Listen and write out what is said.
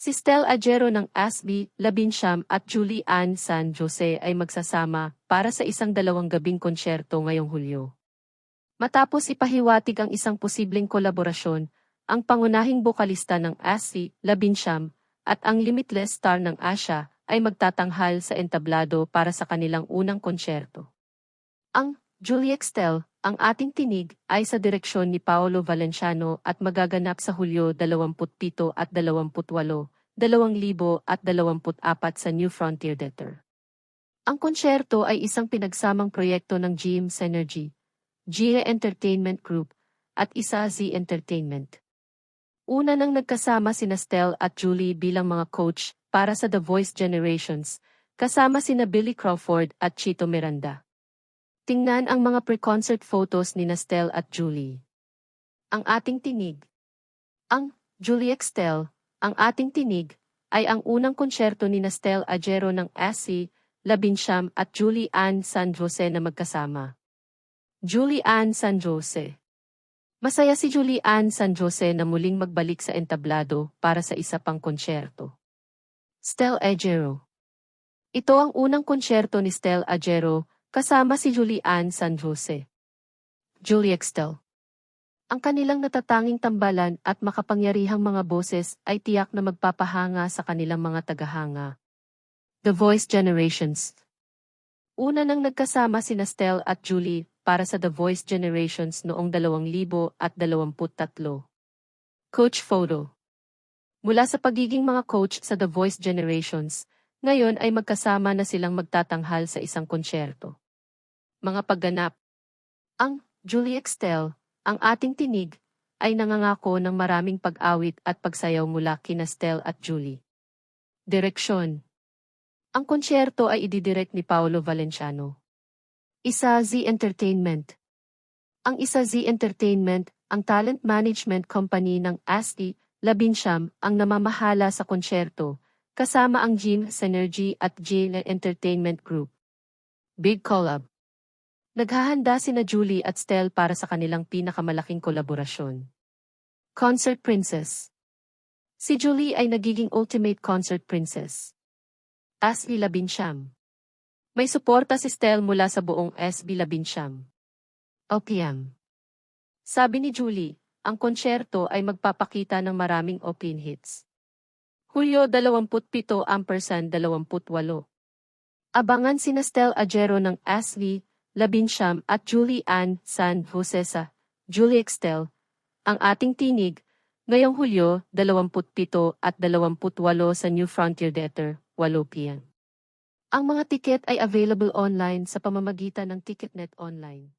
Si Stel Agero ng ASBI, Labinsham at Julie Ann San Jose ay magsasama para sa isang dalawang gabing konsyerto ngayong Hulyo. Matapos ipahiwatig ang isang posibleng kolaborasyon, ang pangunahing bokalista ng ASBI, Labinsham, at ang limitless star ng Asya ay magtatanghal sa entablado para sa kanilang unang konsyerto. Ang Julie Extel, ang ating tinig, ay sa direksyon ni Paolo Valenciano at magaganap sa Hulyo 27 at 28, 2024 sa New Frontier Theater. Ang konsyerto ay isang pinagsamang proyekto ng GM Synergy, GA Entertainment Group, at isa Z Entertainment. Una nang nagkasama sina Stel at Julie bilang mga coach para sa The Voice Generations, kasama sina Billy Crawford at Chito Miranda. Tingnan ang mga pre-concert photos ni Nastel at Julie. Ang ating tinig. Ang Julie Extel, ang ating tinig, ay ang unang konsyerto ni Nastel Agero ng ASI, Labinsham at Julie Ann San Jose na magkasama. Julie Ann San Jose Masaya si Julie Ann San Jose na muling magbalik sa entablado para sa isa pang konsyerto. Stel Agero Ito ang unang konsyerto ni Stel Agero kasama si Julian San Jose. Julie Extel. Ang kanilang natatanging tambalan at makapangyarihang mga boses ay tiyak na magpapahanga sa kanilang mga tagahanga. The Voice Generations Una nang nagkasama si Nastel at Julie para sa The Voice Generations noong 2023. Coach Photo Mula sa pagiging mga coach sa The Voice Generations, ngayon ay magkasama na silang magtatanghal sa isang konsyerto. Mga pagganap. Ang Julie Extel, ang ating tinig, ay nangangako ng maraming pag-awit at pagsayaw mula kina Stel at Julie. Direksyon. Ang konsyerto ay ididirect ni Paolo Valenciano. Isa Z Entertainment. Ang Isa Z Entertainment, ang talent management company ng ASTI, Labinsham, ang namamahala sa konsyerto, kasama ang Gym Synergy at Gym Entertainment Group. Big Collab. Naghahanda sina Julie at Stel para sa kanilang pinakamalaking kolaborasyon. Concert Princess Si Julie ay nagiging ultimate concert princess. Asli Labinsham May suporta si Stel mula sa buong SB Labinsham. OPM Sabi ni Julie, ang konsyerto ay magpapakita ng maraming open hits. Hulyo 27 ampersand 28. Abangan si Stel Agero ng ASV, Labinsham at Julie Ann San Jose sa Julie Extel, ang ating tinig, ngayong Hulyo 27 at 28 sa New Frontier Theater, 8 p.m. Ang mga tiket ay available online sa pamamagitan ng Ticketnet Online.